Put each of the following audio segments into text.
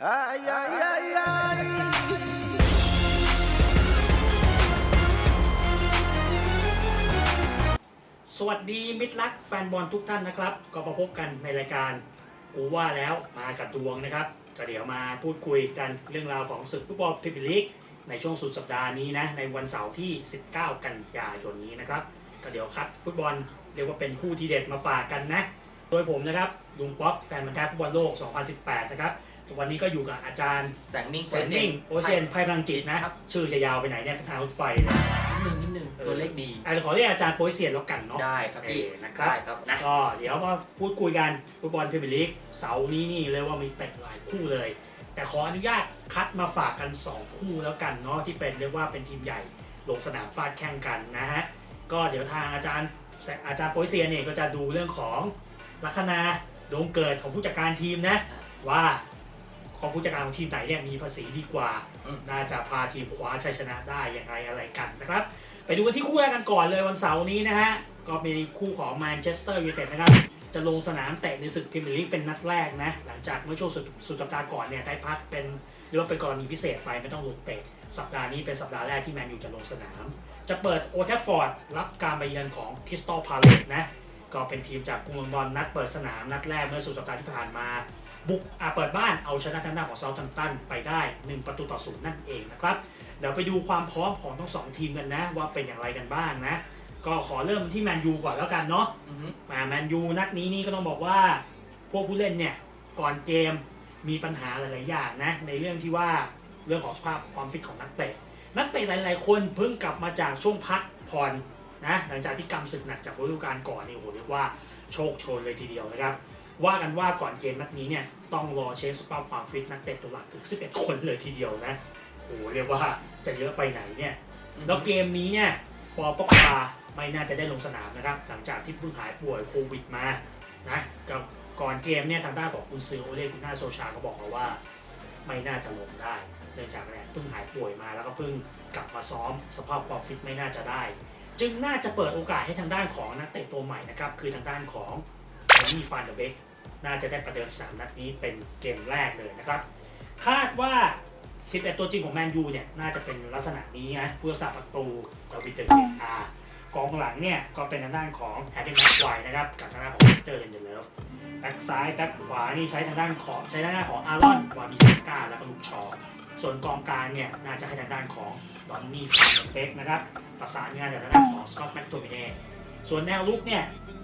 Ay, ay, ay, ay. สวัสดีมิตรรักแฟนบอลทุกท่านนะครับ ก็มาพบกันในรายการกูว่าแล้วมากับดวงนะครับ ก็เดี๋ยวมาพูดคุยกันเรื่องราวของศึกฟุตบอลพรีเมียร์ลีกในช่วงสุดสัปดาห์นี้นะ ในวันเสาร์ที่ 19 กันยายนนี้นะครับ ก็เดี๋ยวคัดฟุตบอลเรียกว่าเป็นคู่ที่เด็ดมาฝากกันนะ โดยผมนะครับลุงป๊อปแฟนมันธุ์แท้ฟุตบอลโลก 2018 นะครับ วันนี้ก็อยู่กับอาจารย์แสงนิ่งแสนนิ่งโอเชียนไพ่พลังจิตนะ ครับ ชื่อจะยาวไปไหนเนี่ยเป็นทางรถไฟเลยนิดนึงนิดนึงเออตัวเลขดี อาจจะขอเรียกอาจารย์โปรยเซียนแล้วกันเนาะ ได้ครับพี่เออนะครับ ได้ครับนะ ก็เดี๋ยวมาพูดคุยกันฟุตบอลพรีเมียร์ลีกเสาร์นี้นี่เลยว่ามีเตะหลายคู่เลย แต่ขออนุญาตคัดมาฝากกัน 2 คู่แล้วกันเนาะที่เป็นเรียกว่าเป็นทีมใหญ่ลงสนามฟาดแข่งกันนะฮะ ก็เดี๋ยวทางอาจารย์อาจารย์โปรยเซียนเนี่ยก็จะดูเรื่องของลัคนาดวงเกิดของผู้จัดการทีมนะ ว่า ของผู้จัดการของทีมไหนเนี่ยมีภาษีดีกว่าอืมน่าจะพาทีมคว้าชัยชนะได้อย่างไรอะไรกันนะครับ ไปดูกันที่คู่แรกกันก่อนเลยวันเสาร์นี้นะฮะ ก็มีคู่ของแมนเชสเตอร์ยูไนเต็ดนะครับ จะลงสนามเตะในศึกพรีเมียร์ลีกเป็นนัดแรกนะ หลังจากเมื่อช่วงสุดสุดสัปดาห์ก่อนเนี่ยได้พักเป็นหรือว่าเป็นกรณีพิเศษไปไม่ต้องลงเตะสัปดาห์นี้เป็นสัปดาห์แรกที่แมนยูจะลงสนาม จะเปิดโอเทฟฟอร์ดรับการมาเยือนของคริสตัลพาเลตนะก็เป็นทีมจากกรุงลอนดอนนัดเปิดสนามนัดแรกเมื่อสุดสัปดาห์ที่ผ่านมา บุกอ่าเปิดบ้านเอาชนะทางด้านของเซาท์แฮมป์ตันไปได้ 1 ประตูต่อศูนย์นั่นเองนะครับ เดี๋ยวไปดูความพร้อมของทั้งสองทีมกันนะ ว่าเป็นอย่างไรกันบ้างนะ ก็ขอเริ่มที่แมนยูก่อนแล้วกันเนาะอือฮึมาแมนยูนัดนี้นี่ก็ต้องบอกว่า พวกผู้เล่นเนี่ยก่อนเกมมีปัญหาหลาย ๆ อย่างนะ ในเรื่องที่ว่าเรื่องของสภาพความฟิตของนักเตะ นักเตะหลาย ๆ คนเพิ่งกลับมาจากช่วงพักผ่อนนะหลังจากที่กำศึกหนักจากฤดูกาลก่อนนี่โอ้โหเรียกว่าโชคโชนเลยทีเดียวนะครับ ว่ากันว่าก่อนเกมนัดนี้เนี่ยต้องรอเช็คสภาพความฟิตนักเตะตัวหลักถึง 11 คนเลยทีเดียวนะโอ้โหเรียกว่าจะเยอะไปไหนเนี่ยแล้วเกมนี้เนี่ยปอปอกบาไม่น่าจะได้ลงสนามนะครับ หลังจากที่เพิ่งหายป่วยโควิดมานะกับก่อนเกมเนี่ยทางด้านของคุณซือโอเล่คุณนาโซชาก็บอกมาว่า ไม่น่าจะลงได้เนื่องจากเนี่ยเพิ่งหายป่วยมาแล้วก็เพิ่งกลับมาซ้อมสภาพความฟิตไม่น่าจะได้ จึงน่าจะเปิดโอกาสให้ทางด้านของนักเตะตัวใหม่นะครับคือทางด้านของแอนนี่ฟานเดอร์เบก น่าจะได้ประเดิมสนามนัดนี้เป็นเกมแรกเลยนะครับ คาดว่า 11 ตัวจริงของแมนยูเนี่ย น่าจะเป็นลักษณะนี้นะผู้รักษาประตูดาวิดเดอร์เกอากองหลังเนี่ย ก็เป็นทางด้านของแฮร์รี่แม็กไวนะครับ กับทางด้านของเตอร์เรนเดเลฟแบ็กซ้ายแบ็กขวานี่ใช้ทางด้านของใช้ทางด้านของอารอนวาบิสก้าแล้วก็ลูกชอส่วนกองกลางเนี่ย น่าจะให้ทางด้านของดอนนี่ฟานเบกนะครับประสานงานกับทางด้านของสกอตแม็กโทมิเน่ ส่วนแนวลุกเนี่ย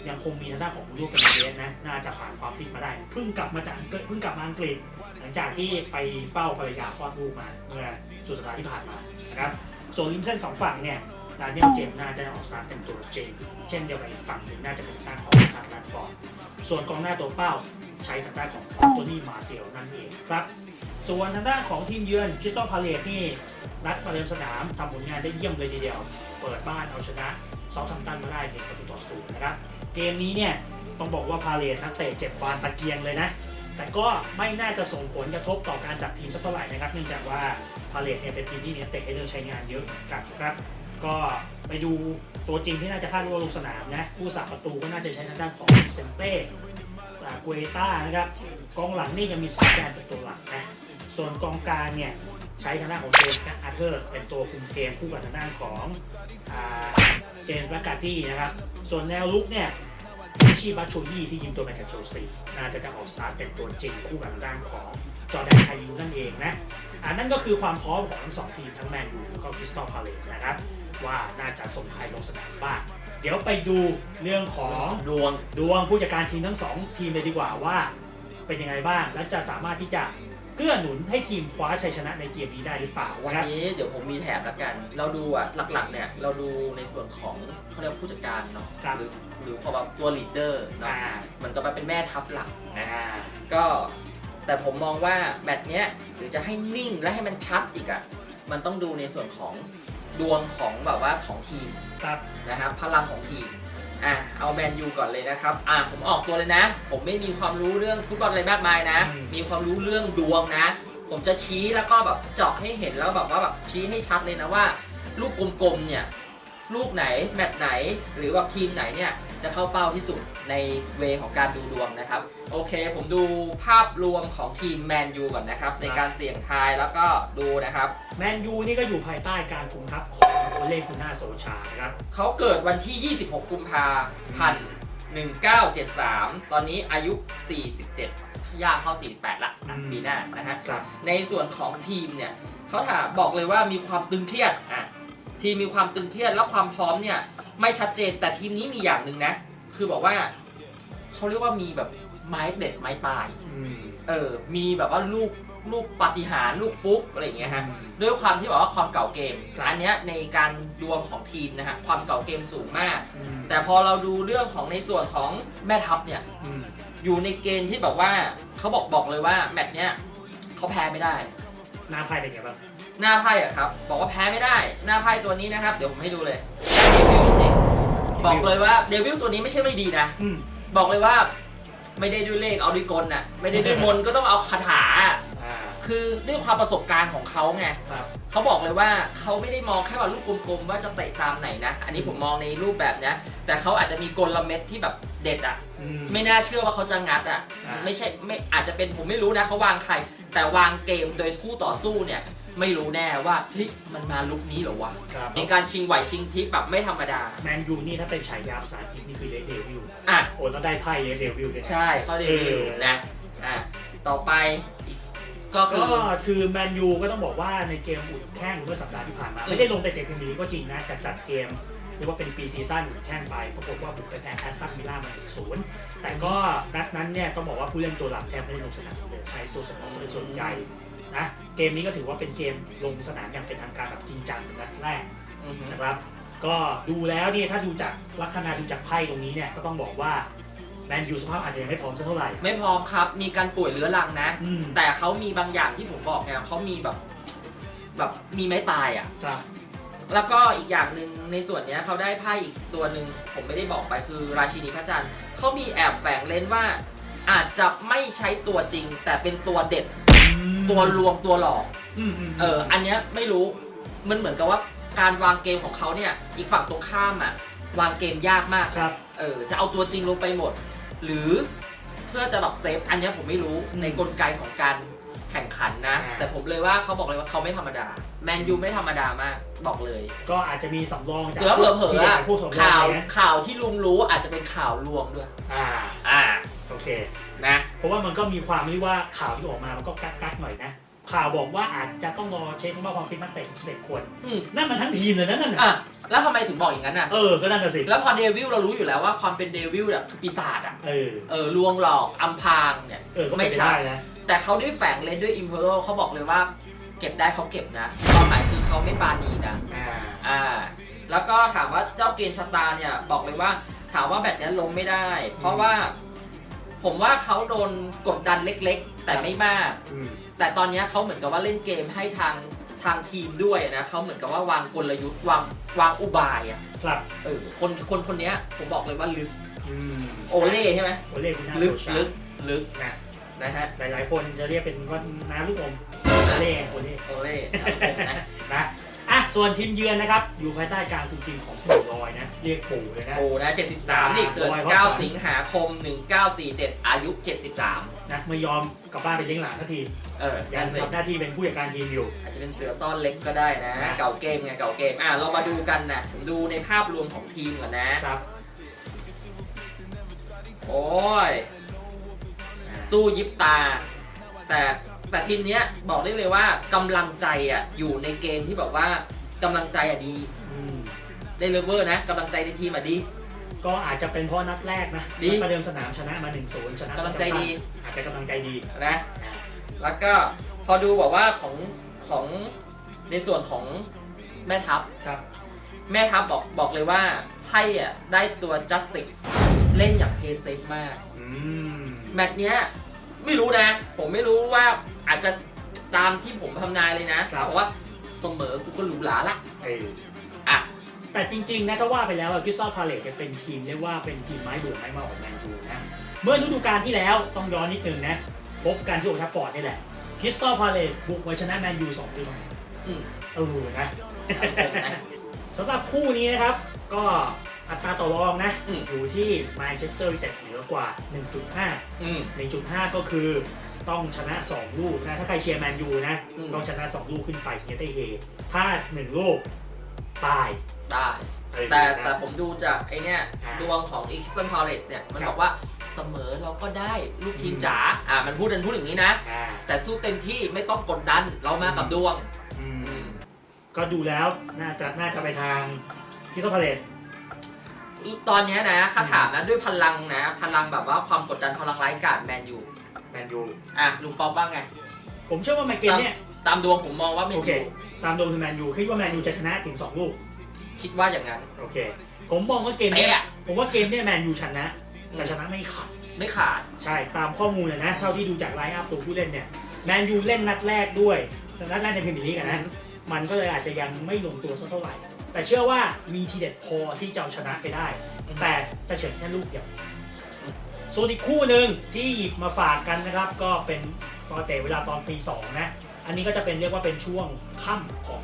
ยังคงมีทางด้านของลูกเฟรนเดสนะ น่าจะผ่านความฟิตมาได้ เพิ่งกลับมาจากเพิ่งกลับมาอังกฤษ หลังจากที่ไปเฝ้าภรรยาคลอดลูกมาเมื่อสุดสัปดาห์ที่ผ่านมานะครับ ส่วนริมเส้นสองฝั่งเนี่ยดานิเอลเจมน่าจะออกสตาร์ทเป็นตัวเจริงเช่นเดียวกับอีกฝั่งหนึ่งน่าจะเป็นทางของทางด้านฟอร์ดส่วนกองหน้าตัวเป้าใช้ทางด้านของโตนี่มาเซลนั่นเองครับ ส่วนทางด้านของทีมเยือนคริสตัลพาเลตนี่นัดมาเริ่มสนามทำผลงานได้เยี่ยมเลยทีเดียว เปิดบ้านเอาชนะ เซาท์แฮมตันมาได้หนึ่งประตูต่อศูนย์นะครับ เกมนี้เนี่ยต้องบอกว่าพาเลตนักเตะเจ็บบานตะเกียงเลยนะ แต่ก็ไม่น่าจะส่งผลกระทบต่อการจัดทีมสักเท่าไหร่นะครับ เนื่องจากว่าพาเลตเนี่ยเป็นทีมที่มีนักเตะให้เลือกใช้งานเยอะนกันนะครับก็ไปดูตัวจริงที่น่าจะคาดว่าลงสนามนะผู้สับประตูก็น่าจะใช้ทางด้านของเซนเต้กุเอต้านะครับกองหลังนี่ยังมีสองแดนเป็นตัวหลักนะส่วนกองกลางเนี่ย ใช้ทางด้านของเจมส์อาร์เธอร์เป็นตัวคุมเกมคู่กับทางด้านของอ่าเจมส์แบกาตี้นะครับ ส่วนแนวลุกเนี่ยมิชิบัตโชยี่ที่ยิงตัวมาจากเชลซีน่าจะได้ออกสตาร์ทเป็นตัวจริงคู่กับทางด้านของจอร์แดนอายุนั่นเองนะอันนั้นก็คือความพร้อมของทั้งสองทีมทั้งแมนยูแล้วก็คริสตัลพาเลตนะครับว่าน่าจะส่งใครลงสนามบ้างเดี๋ยวไปดูเรื่องของดวงดวงผู้จัดการทีมทั้งสองทีมเลยดีกว่าว่าเป็นยังไงบ้าง และจะสามารถที่จะ เกื้อหนุนให้ทีมคว้าชัยชนะในเกมนี้ได้หรือเปล่าวันนะครับนี้เดี๋ยวผมมีแถบละกัน เราดูอะหลักๆเนี่ยเราดูในส่วนของเขาเรียกว่าผู้จัดการเนาะครับหรือหรือพอแบบตัวลีดเดอร์เนาะอ่ามันก็มาเป็นแม่ทัพหลักอ่าก็แต่ผมมองว่าแมตช์เนี้ยหรือจะให้นิ่งและให้มันชัดอีกอะมันต้องดูในส่วนของดวงของแบบว่าของทีมครับนะครับพลังของทีม อะเอาแมนยูก่อนเลยนะครับอะผมออกตัวเลยนะ ผมไม่มีความรู้เรื่องฟุตบอลอะไรมากมายนะ อืม มีความรู้เรื่องดวงนะ ผมจะชี้แล้วก็แบบเจาะให้เห็นแล้วแบบว่าแบบชี้ให้ชัดเลยนะว่า ลูกกลมๆเนี่ย ลูกไหนแมตช์ไหนหรือว่าทีมไหนเนี่ย จะเข้าเป้าที่สุดในเวของการดูดวงนะครับ โอเค ผมดูภาพรวมของทีมแมนยูก่อนนะครับ ในการเสี่ยงทายแล้วก็ดูนะครับ แมนยูนี่ก็อยู่ภายใต้การคุมทัพของโอเล่กุน่าโซชานะครับ เขาเกิดวันที่ 26 กุมภาพันธ์1973 ตอนนี้อายุ 47 ย่างเข้า 48 ละนะอืมปีหน้านะฮะ ครับ ในส่วนของทีมเนี่ยเขาถามบอกเลยว่ามีความตึงเครียดอะทีมมีความตึงเครียดและความพร้อมเนี่ย ไม่ชัดเจนแต่ทีมนี้มีอย่างหนึ่งนะ คือบอกว่าเขาเรียกว่ามีแบบไม้เด็ดไม้ตายอืมเออ มีแบบว่าลูกลูกปาฏิหาริย์ลูกฟุกอะไรอย่างเงี้ยฮะ ด้วยความที่แบบว่าความเก่าเกมอันเนี้ยในการดวงของทีมนะฮะ ความเก่าเกมสูงมากอืมแต่พอเราดูเรื่องของในส่วนของแม่ทัพเนี่ยอืมอยู่ในเกณฑ์ที่แบบว่าเขาบอกบอกเลยว่าแมตช์เนี้ยเขาแพ้ไม่ได้ หน้าไพ่เป็นไงบ้าง หน้าไพ่อะครับ บอกว่าแพ้ไม่ได้ หน้าไพ่ตัวนี้นะครับ เดี๋ยวผมให้ดูเลยเดวิลจริงๆบอกเลยว่าเดวิลตัวนี้ไม่ใช่ไม่ดีนะ อืม บอกเลยว่าไม่ได้ด้วยเลขเอาด้วยกลน่ะ ไม่ได้ด้วยมนต์ก็ต้องเอาคาถา อ่า คือด้วยความประสบการณ์ของเขาไง ครับ เขาบอกเลยว่าเขาไม่ได้มองแค่ว่าลูกกลมๆ ว่าจะเตะตามไหนนะ อันนี้ผมมองในรูปแบบเนี้ยแต่เขาอาจจะมีกลเม็ดที่แบบเด็ดอะอืม ไม่น่าเชื่อว่าเขาจะงัดอะอ่า ไม่ใช่ไม่อาจจะเป็นผมไม่รู้นะเขาวางใคร แต่วางเกมโดยคู่ต่อสู้เนี่ย ไม่รู้แน่ว่าเฮ้ยมันมาลุกนี้เหรอวะครับในการชิงไหวชิงพลิกแบบไม่ธรรมดา แมนยูนี่ถ้าเป็นฉายาภาษาอังกฤษนี่คือเดวิลอะ โอ้แล้วได้ไพ่เดวิลเลยนะ ใช่เขาเดบิวต์เออ นะอะต่อไปอีกก็คืก็อ คือแมนยูก็ต้องบอกว่าในเกมอุ่นแข้งเมื่อสัปดาห์ที่ผ่านมาอืมไม่ได้ลงแต่เตะพรีเมียร์ลีกก็จริงนะแต่จัดเกมเรียกว่าเป็นปีซีซั่นอุ่นแข้งไปปรากฏว่าบุกไปแพ้แอสตันวิลล่ามา1 0แต่ก็นัดนั้นเนี่ยต้องบอกว่าผู้เล่นตัวหลักแทบไม่ได้ลงสนามเลยใช้ตัวสำรองเป็นส่วนใหญ่ นะเกมนี้ก็ถือว่าเป็นเกมลงสนามอย่างเป็นทางการแบบจริงจังเป็นนัดแรกอือฮึนะครับ ก็ดูแล้วเนี่ยถ้าดูจากลัคนาดูจากไพ่ตรงนี้เนี่ยก็ต้องบอกว่าแมนยูสภาพอาจจะยังไม่พร้อมสักเท่าไหร่ ไม่พร้อมครับ มีการป่วยเรื้อรังนะ อืมแต่เขามีบางอย่างที่ผมบอกไงเขามีแบบแบบมีไม้ตายอะ ครับ แล้วก็อีกอย่างหนึ่งในส่วนเนี้ยเขาได้ไพ่อีกตัวหนึ่งผมไม่ได้บอกไปคือราชินีพระจันทร์เขามีแอบแฝงเล่นว่า อาจจะไม่ใช้ตัวจริง แต่เป็นตัวเด็ด ตัวลวงตัวหลอก อืมอืมเออ อันเนี้ยไม่รู้ มันเหมือนกับว่าการวางเกมของเขาเนี่ย อีกฝั่งตรงข้ามอะ วางเกมยากมากครับ เออ จะเอาตัวจริงลงไปหมด หรือเพื่อจะแบบเซฟ อันเนี้ยผมไม่รู้อืมในกลไกของการแข่งขันนะ อ่า แต่ผมเลยว่าเขาบอกเลยว่าเขาไม่ธรรมดา แมนยูไม่ธรรมดามาก บอกเลย ก็อาจจะมีสำรองจากเผื่อเผลอเผลอที่ๆอะผู้สำรองข่าว นะข่าวที่ลุงรู้อาจจะเป็นข่าวลวงด้วย อ่า อ่าโอ เค นะเพราะว่ามันก็มีความที่ว่าข่าวที่ออกมามันก็กักกักๆหน่อยนะ ข่าวบอกว่าอาจจะต้องรอเช็คสภาพความฟิตนักเตะสิบเอ็ดคน อืมนั่นมันทั้งทีมเลยนะนั่นน่ะอะแล้วทำไมถึงบอกอย่างนั้นอะ เออ ก็นั่นน่ะสิ แล้วพอเดวิลเรารู้อยู่แล้วว่าความเป็นเดวิลเนี่ยคือปีศาจอะ เออ เออลวงหลอกอำพรางเนี่ย เออ ก็ไม่ไม่ใช่ใช่นะ แต่เขาได้แฝงเล่นด้วย i m p e r i a l เขาบอกเลยว่า เก็บได้เขาเก็บนะความหมายคือเขาไม่ปาณีนะ อ่า อ่า แล้วก็ถามว่าเจ้าเกณฑ์ชะตาเนี่ย บอกเลยว่าถามว่าแบบนี้ล้มไม่ได้ เพราะว่า ผมว่าเขาโดนกดดันเล็กๆ แต่ไม่มาก อืม แต่ตอนนี้เขาเหมือนกับว่าเล่นเกมให้ทางทางทีมด้วยนะเขาเหมือนกับว่าวางกลยุทธ์วางวางอุบายอะครับ เออคนคนคนเนี้ยผมบอกเลยว่าลึกอืมโอเล่ใช่ไหมโอเล่คุณน่าลึโซกชาลึกลึกนะนะฮะหลายๆ คนจะเรียกเป็นว่าน้าลูกอมโอเล่ไงโอเล่โอเล่นะครับผมนะ นะอะ ส่วนทีมเยือนนะครับ อยู่ภายใต้การคุมทีมของปู่ลอยนะ เรียกปู่เลยนะ โอ้นะ 73 นี่เกิดร้อยเพราะสาม9สิงหาคม 1947 อายุ 73 นะไม่ยอมกลับบ้านไปเลี้ยงหลานสักที เออยันั่งนสิทำหน้าที่เป็นผู้จัดการทีมอยู่ อาจจะเป็นเสือซ่อนเล็กก็ได้นะนะ เก่าเกมไงเก่าเกม อะ เรามาดูกันนะ ผมดูในภาพรวมของทีมก่อนนะ ครับ โอ้ย สู้ยิบตา แต่แต่ทีมเนี้ยบอกได้เลยว่ากำลังใจอะอยู่ในเกณฑ์ที่แบบว่า กำลังใจอะดีอืมได้เลเวอร์นะกำลังใจในทีมอะดี ก็อาจจะเป็นเพราะนัดแรกนะดีนัดประเดิมสนามชนะมา1-0ชนะกำลังใจดี อาจจะกำลังใจดีนะแล้วก็พอดูบอกว่าของของในส่วนของแม่ทัพ ครับ แม่ทัพบอกบอกเลยว่าไพ่อะได้ตัว justice เล่นอย่างเพย์เซฟมาก อืม แมตช์เนี้ยไม่รู้นะ ผมไม่รู้ว่าอาจจะตามที่ผมทำนายเลยนะครับบอกว่า เสมอกูก็หรูหราละเอออะ แต่จริงๆนะถ้าว่าไปแล้วคริสตัลพาเลตเป็นทีมเรียกว่าเป็นทีมไม้เบื่อไม้เมาของแมนยูนะ เมื่อฤดูกาลที่แล้วต้องย้อนนิดนึงนะ พบกันที่โอลด์แทัฟฟอร์ดนี่แหละคริสตัลพาเลตบุกมาชนะแมนยู2ปีก่อนอืมเออนะครับผมนะสำหรับคู่นี้นะครับ ก็อัตราต่อรองนะ อืมอยู่ที่แมนเชสเตอร์ยูไนเต็ดเหนือกว่า 1.5 อืม 1.5 ก็คือ ต้องชนะ 2 ลูกนะ ถ้าใครเชียร์แมนยูนะ อืม ต้องชนะ 2 ลูกขึ้นไปถึงจะได้เฮถ้า1ลูก ตายได้ อะไรแต่อย่างเงี้ยแต่นะผมดูจากไอเนี้ยอ่าดวงของ e x t e r n Palace เนี่ย มันครับบอกว่าเสมอเราก็ได้ลูกทีมอืม จ๋าอ่ามันพูดกันพูดอย่างนี้นะ อ่า แต่สู้เต็มที่ไม่ต้องกดดันเรามากับดวงอืมอืมก็ดูแล้วน่าจะน่าจะไปทางคิสโตพาเลต ตอนเนี้ยนะ ถ้าถามนะ ด้วยพลังนะ พลังแบบว่าความกดดันพลังร้ายกาจแมนยู แมนยูอะลุงป๊อปว่าไงผมเชื่อว่าแมนเกมเนี่ยตามดวงผมมองว่าแมนโอเค ยูตามโดนคือแมนยูคิดว่าแมนยูจะชนะถึง2ลูกคิดว่าอย่างนั้น โอเค ผมมองว่าเกมเนี้ยเป๊ะอะ ผมว่าเกมเนี้ยแมนยูชนะ แต่ชนะไม่ขาด ไม่ขาด ใช่ตามข้อมูลนะนะเท่าที่ดูจากไลน์อัพตัวผู้เล่นเนี่ยแมนยูเล่นนัดแรกด้วยแต่นัดแรกในพรีเมียร์ลีกอะนะมันก็เลยอาจจะยังไม่ลงตัวสักเท่าไหร่ แต่เชื่อว่ามีทีเด็ดพอที่จะเอาชนะไปได้อืมแต่จะเฉือนแค่ลูกเดียว ส่วนอีกคู่หนึ่งที่หยิบมาฝากกันนะครับ ก็เป็นตอนเตะเวลาตอนตีสองนะ อันนี้ก็จะเป็นเรียกว่าเป็นช่วงค่ำของ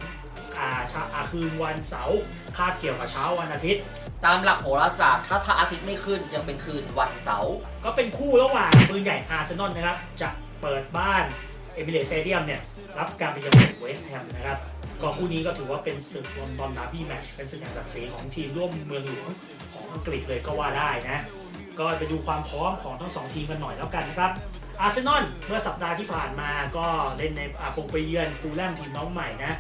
อาชาอาคืนวันเสาร์คาบเกี่ยวกับเช้าวันอาทิตย์ ตามหลักโหราศาสตร์ถ้าพระอาทิตย์ไม่ขึ้นยังเป็นคืนวันเสาร์ก็เป็นคู่ระหว่างปืนใหญ่อาร์เซนอลนะครับ จะเปิดบ้านเอมิเรตสเตเดียมเนี่ยรับการไปเยือนเวสต์แฮมนะครับก็คู่นี้ก็ถือว่าเป็นศึกลอนดอนดาร์บี้แมตช์เป็นศึกแห่งศักดิ์ศรีของทีมร่วมเมืองหลวงของอังกฤษเลยก็ว่าได้นะ ก็ไปดูความพร้อมของทั้งสองทีมกันหน่อยแล้วกันนะครับอาร์เซนอลเมื่อสัปดาห์ที่ผ่านมาก็เล่นในอาปงไปเยือนฟูลแลมทีมน้องใหม่นะ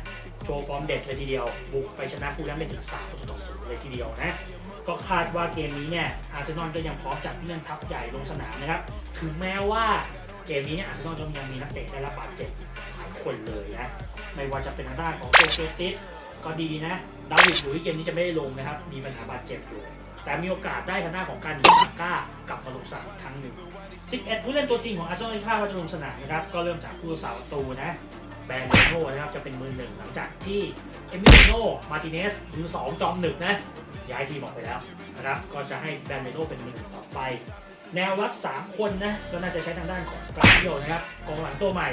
โชว์ฟอร์มเด็ดเลยทีเดียว บุกไปชนะฟูลแลมเป็นถึง3ประตูต่อศูนย์เลยทีเดียวนะก็คาดว่าเกมนี้เนี่ยอาร์เซนอลก็ยังพร้อมจัดเลื่อนทัพใหญ่ลงสนามนะครับถึงแม้ว่าเกมนี้เนี่ยอาร์เซนอลยังมีนักเตะได้รับบาดเจ็บหลายคนเลยนะไม่ว่าจะเป็นทางด้านของโซเกติสก็ดีนะดาวิดหลุยเกมนี้จะไม่ได้ลงนะครับ มีปัญหาบาดเจ็บอยู่ แต่มีโอกาสได้ทางด้าของการยิงซาก้ากับมาลงสนามครั้งหนึ่ง 11 ผู้เล่นตัวจริงของอาร์เซนอลที่คาดว่าจะลงสนามนะครับ ก็เริ่มจากผู้รักษาประตูนะแบรนโโนนะครับจะเป็นมือหนึ่งหลังจากที่เอมิโนมาติเนสมือสองจอมหนึ่งนะย้ายทีมออกไปแล้วนะครับก็จะให้แบรนโโนเป็นมือหนึ่งต่อไป แนวรับ 3 คนนะก็น่าจะใช้ทางด้านของกราเดียนะครับกองหลังตัวใหม่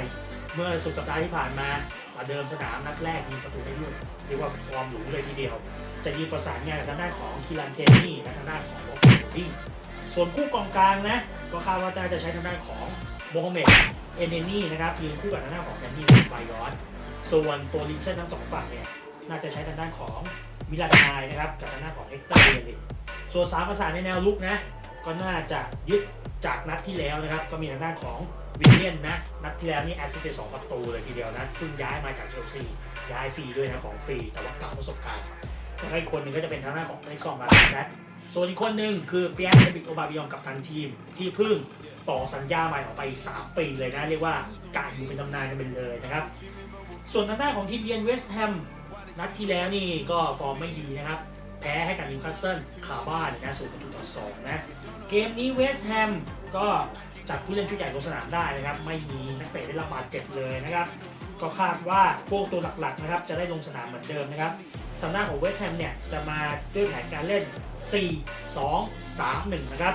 เมื่อสุดสัปดาห์ที่ผ่านมาประเดิมสนามนัดแรกยิงประตูได้ด้วยเรียกว่าฟอร์มหรูเลยทีเดียว จะยิงประสานงานกับทางด้านของคิรันเคนี่และทางด้านของโรเบิร์ตดิ้งส่วนคู่กองกลางนะก็คาดว่าน่าจะใช้ทางด้านของโมฮัมเหม็ดเอเนนี่นะครับยืนคู่กับทางด้านของแดนนี่ซิบายอนส่วนตัวริมเส้นทั้งสองฝั่งเนี่ยน่าจะใช้ทางด้านของมิลานไนายนะครับกับทางด้านของเอ็กเตอร์เรลิส่วนสามประสานในแนวลุกนะก็น่าจะยึดจากนัดที่แล้วนะครับก็มีทางด้านของวิลเลียนนะนัดที่แล้วนี่แอสซิสต์ไปสองประตูเลยทีเดียวนะเพิ่งย้ายมาจากเชลซีย้ายฟรีด้วยนะของฟรีแต่ว่าเก่าประสบการณ์ แล้วก็อีกคนหนึ่งก็จะเป็นทางด้านของเล็กซองมาแซดส่วนอีกคนหนึ่งคือเปียร์เอบิกโอบาบิยองกับทางทีม ที่เพิ่งต่อสัญญาใหม่ออกไป 3 ปีเลยนะ เรียกว่าการอยู่เป็นตำนานกันไปเลยนะครับ ส่วนทางด้านของทีมเยือนเวสต์แฮมนัดที่แล้วนี่ก็ฟอร์มไม่ดีนะครับ แพ้ให้กับนิวคาสเซิลคาบ้านนะสูประตูต่อสองนะ เกมนี้เวสต์แฮมก็จัดผู้เล่นชุดใหญ่ลงสนามได้นะครับ ไม่มีนักเตะได้รับบาดเจ็บเลยนะครับ ก็คาดว่าพวกตัวหลักๆนะครับจะได้ลงสนามเหมือนเดิมนะครับ ทางด้านของเวสต์แฮมเนี่ยจะมาด้วยแผนการเล่น 4 2 3 1 นะครับ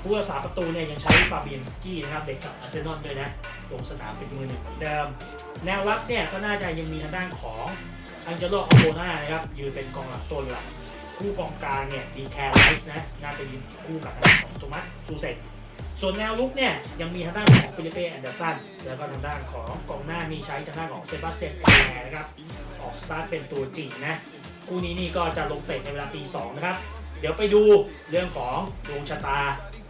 ผู้รักษาประตูเนี่ยยังใช้ฟาเบียนสกี้นะครับ เด็กกับอาร์เซนอลด้วยนะ ลงสนามเป็นมือหนึ่งเหมือนเดิม แนวรับเนี่ยก็น่าจะยังมีทางด้านของอังเจโลอัโบนานะครับ ยืนเป็นกองหลังตัวหลักคู่กองกลางเนี่ยดีแคร์ไลส์นะ น่าจะยืนคู่กับทางด้านของโทมัสซูเซตส่วนแนวลุกเนี่ยยังมีทางด้านของฟิลิปเป้แอนเดอร์สันแล้วก็ทางด้านของกองหน้ามีใช้ทางด้านของเซบาสเตียนเอแลนะครับ ออกสตาร์ทเป็นตัวจริงนะ คู่นี้นี่ก็จะลงเตะในเวลาตีสองนะครับ เดี๋ยวไปดูเรื่องของดวงชะตา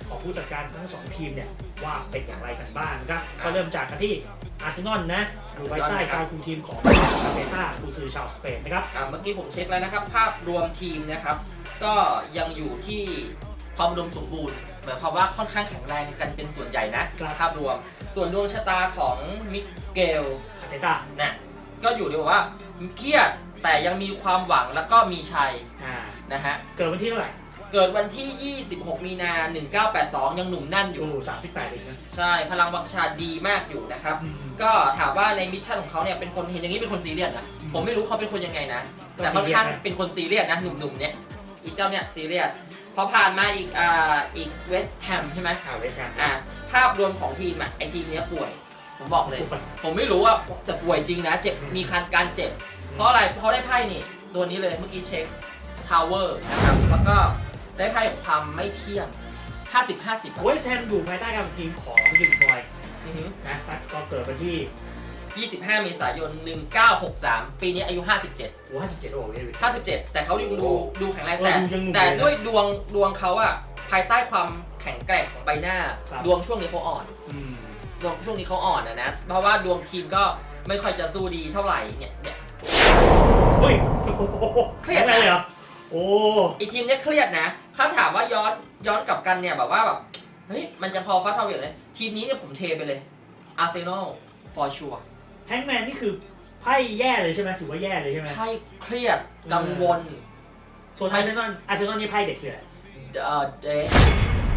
ของผู้จัดการทั้งสองทีมเนี่ยว่าเป็นอย่างไรกันบ้างนะครับก็เริ่มจากกันที่อาร์เซนอลนะอยู่ภายใต้การคุมทีมของคาเปต้าคูซือชาวสเปนนะครับ อ่าเมื่อกี้ผมเช็คแล้วนะครับ ภาพรวมทีมนะครับ ก็ยังอยู่ที่ความอุดมสมบูรณ์หมายความว่าค่อนข้างแข็งแรงกันเป็นส่วนใหญ่นะครับ ภาพรวม ส่วนดวงชะตาของมิเกลอาร์เตต้า นะก็อยู่ที่ว่าเครียด แต่ยังมีความหวังแล้วก็มีชัยอ่านะฮะ เกิดวันที่เท่าไหร่เกิดวันที่ 26 มีนา 1982 ยังหนุ่มแน่นอยู่อยู่ สามสิบแปดเองนะ ใช่ พลังวังชาดีมากอยู่นะครับก็ถามว่าในมิชชั่นของเขาเนี่ย เป็นคนเห็นอย่างนี้เป็นคนซีเรียสนะ อืมผมไม่รู้เขาเป็นคนยังไงนะ ก็แต่ค่อนข้างซีเรียสนะ เป็นคนซีเรียสนะ หนุ่มๆ เนี่ย อีกเจ้าเนี่ยซีเรียส พอผ่านมาอีก อ่า อีกเวสต์แฮมใช่ไหม อ่าเวสต์แฮมอ่าภาพรวมของทีมอะ ไอทีมเนี้ยป่วย ผมบอกเลย ผมไม่รู้ว่าแต่ป่วยจริงนะ เจ็บ มีการการเจ็บ เพราะอะไรเพราะได้ไพ่นี่ตัวนี้เลยเมื่อกี้เช็คทาวเวอร์นะครับแล้วก็ได้ไพ่ของความไม่เที่ยง 50 50เวสต์แฮมอยู่ภายใต้การคุมทีมของดิบอยอือฮึนะก็เกิดวันที่25 เมษายน 1963 ปีนี้อายุ 57 โอ้ห้าสิบเจ็ดโอ้โหเว้ย57 แต่เขายังดูดูแข็งแรงเออแต่ดูยังหนุ่มแต่เลยนะด้วยดวงดวงเขาอะภายใต้ความแข็งแกร่งของใบหน้า ครับ ดวงช่วงนี้เขาอ่อนอืม ดวงช่วงนี้เขาอ่อนนะนะเพราะว่าดวงทีมก็ไม่ค่อยจะสู้ดีเท่าไหร่เนี่ยเนี่ย เฮ้ยโอ้โหเครียดนะอะไรเหรอ โอ้อีทีมเนี่ยเครียดนะถ้าถามว่าย้อนย้อนกลับกันเนี่ยแบบว่าแบบเฮ้ยมันจะพอฟัดพอเหวี่ยงเลยทีมนี้เนี่ยผมเทไปเลยอาร์เซนอล for sure แทงแมนนี่คือไพ่แย่เลยใช่ไหมถือว่าแย่เลยใช่ไหมไพ่เครียดกังวลส่วนอาร์เซนอลอาร์เซนอลนี่ไพ่เด็กเลยเอ่อเดท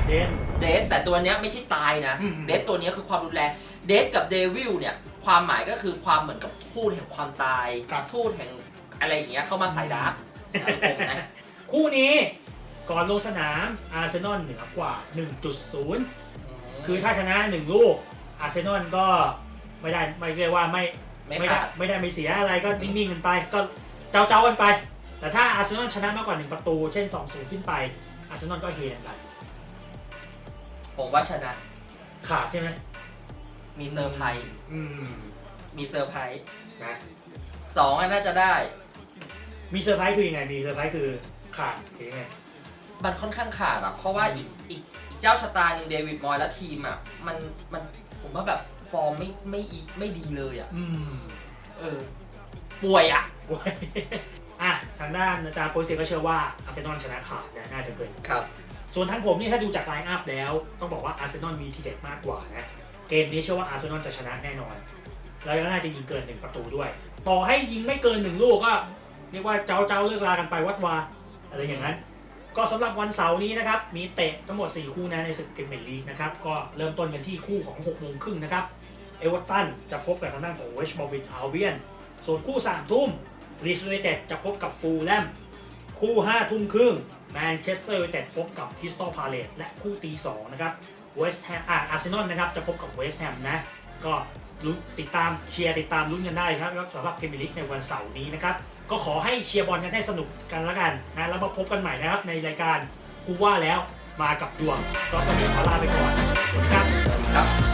เดน เดทแต่ตัวเนี้ยไม่ใช่ตายนะ อืม เดทตัวเนี้ยคือความรุนแรงเดทกับเดวิลเนี่ย ความหมายก็คือความเหมือนกับทูตแห่งความตายครับ ทูตแห่งอะไรอย่างเงี้ยเข้ามาใส่ดาร์กสังคมนะ คู่นี้ก่อนลงสนามอาร์เซนอลเหนือกว่า 1.0 คือถ้าชนะ 1 ลูกอาร์เซนอลก็ไม่ได้ไม่เรียกว่าไม่ไม่ไม่ได้ขาด ไม่ได้ไม่เสียอะไรก็นิ่งๆกันไป ก็เจ้าเจ้าๆกันไป แต่ถ้าอาร์เซนอลชนะมากกว่า 1 ประตู เช่น 2-0 ขึ้นไปอาร์เซนอลก็เฮกันผมว่าชนะ ขาดใช่ไหม มีเซอร์ไพรส์อืมมีเซอร์ไพรส์นะสองอันน่าจะได้ มีเซอร์ไพรส์คือยังไง มีเซอร์ไพรส์คือขาดหรือยังไง มันค่อนข้างขาดอะเพราะว่าอีกอีกอีกเจ้าชะตาหนึ่งเดวิดมอยและทีมอะมันมันผมว่าแบบฟอร์มไม่ไม่อีไม่ดีเลยอะอืมเออ ป่วยอะโอ้ยอะ ทางด้านอาจารย์โปรเซก็เชื่อว่าอาร์เซนอลชนะขาดนะน่าจะเกิน ครับ ส่วนทั้งผมนี่ถ้าดูจากไลน์อัพแล้ว ต้องบอกว่าอาร์เซนอลมีทีเด็ดมากกว่านะ เกมนี้เชื่อว่าอาร์เซนอลจะชนะแน่นอน แล้วก็น่าจะยิงเกินหนึ่งประตูด้วย ต่อให้ยิงไม่เกินหนึ่งลูกก็เรียกว่าเจ้าเจ้าเลิกลากันไปวัดวาอะไรอย่างนั้น ก็สำหรับวันเสาร์นี้นะครับ มีเตะทั้งหมด 4 คู่นะในศึกพรีเมียร์ลีกนะครับ ก็เริ่มต้นกันที่คู่ของ6โมงครึ่งนะครับ เอเวอร์ตันจะพบกับทางด้านของเวสต์บอวิชอาเวียน ส่วนคู่3ทุ่มลีสยูไนเต็ดจะพบกับฟูลแลม คู่5ทุ่มครึ่งแมนเชสเตอร์ยูไนเต็ดพบกับคริสตัลพาเลตและคู่ตี2นะครับ เวสต์แฮมอ่าอาร์เซนอลนะครับจะพบกับเวสต์แฮมนะก็ลุ้นติดตามเชียร์ติดตามลุ้นกันได้ครับสำหรับพรีเมียร์ลีกในวันเสาร์นี้นะครับก็ขอให้เชียร์บอลกันได้สนุกกันละกันนะแล้วมาพบกันใหม่นะครับในรายการกูว่าแล้วมากับดวงสำหรับวันนี้ขอลาไปก่อนสวัสดีครับครับ